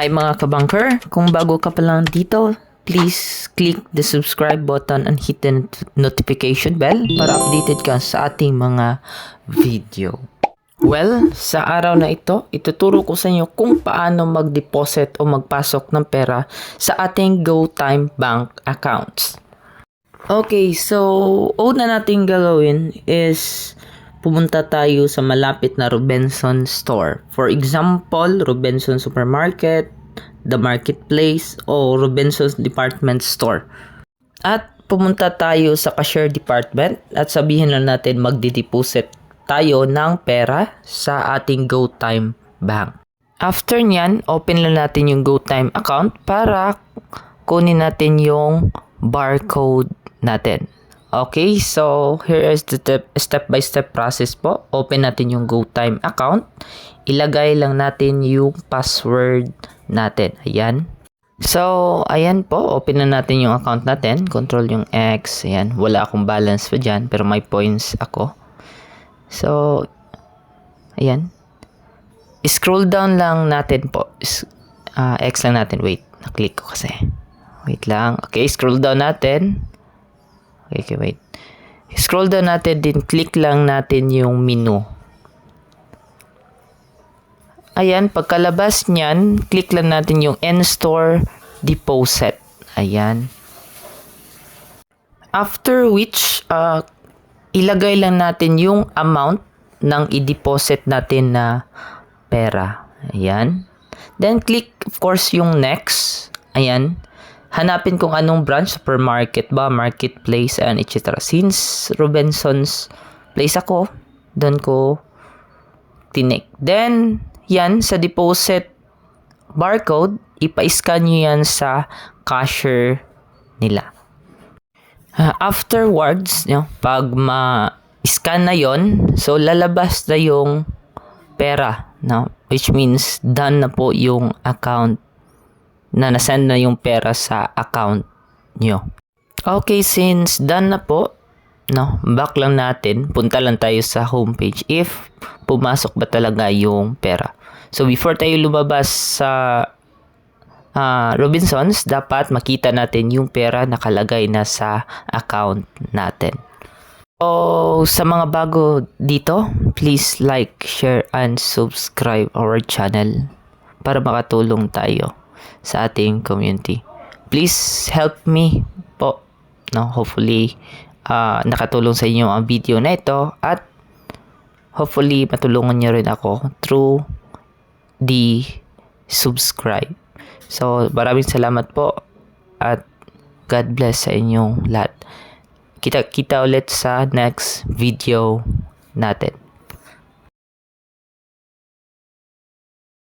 Hi mga kabangker, kung bago ka pa lang dito, please click the subscribe button and hit the not- notification bell para updated ka sa ating mga video. Well, sa araw na ito, ituturo ko sa inyo kung paano mag-deposit o magpasok ng pera sa ating GoTime Bank accounts. Okay, so una nating gagawin is pumunta tayo sa malapit na Robinson store. For example, Robinson Supermarket, The Marketplace, o Robinson's Department Store. At pumunta tayo sa cashier department at sabihin lang natin magdi-deposit tayo ng pera sa ating GoTime Bank. After nyan, open lang natin yung GoTime account para kunin natin yung barcode natin. Okay, so here is the step- step-by-step process po. Open natin yung GoTime account. Ilagay lang natin yung password natin. Ayan. So, ayan po. Open na natin yung account natin. Control yung X. Ayan. Wala akong balance pa dyan. Pero may points ako. So, ayan. Scroll down lang natin po. Ah, X lang natin. Wait. Naklik ko kasi. Wait lang. Okay, scroll down natin. Okay, wait. Scroll down natin din. Click lang natin yung menu. Ayan, pagkalabas niyan, click lang natin yung N-Store Deposit. Ayan. After which, uh, ilagay lang natin yung amount ng i-deposit natin na pera. Ayan. Then, click, of course, yung next. Ayan. Hanapin kung anong branch, supermarket ba, marketplace, and etc. Since Robinson's place ako, doon ko tinik. Then, yan, sa deposit barcode, ipa-scan nyo yan sa cashier nila. Ah, afterwards, you pag ma-scan na yon, so lalabas na yung pera, no? which means done na po yung account na nasend na yung pera sa account nyo. Okay, since done na po, no, back lang natin, punta lang tayo sa homepage if pumasok ba talaga yung pera. So before tayo lumabas sa ah, Robinsons, dapat makita natin yung pera nakalagay na sa account natin. So, sa mga bago dito, please like, share, and subscribe our channel para makatulong tayo sa ating community. Please help me po. No, hopefully, ah, nakatulong sa inyo ang video na ito at hopefully matulungan niyo rin ako through the subscribe. So, maraming salamat po at God bless sa inyong lahat. Kita-kita ulit sa next video natin.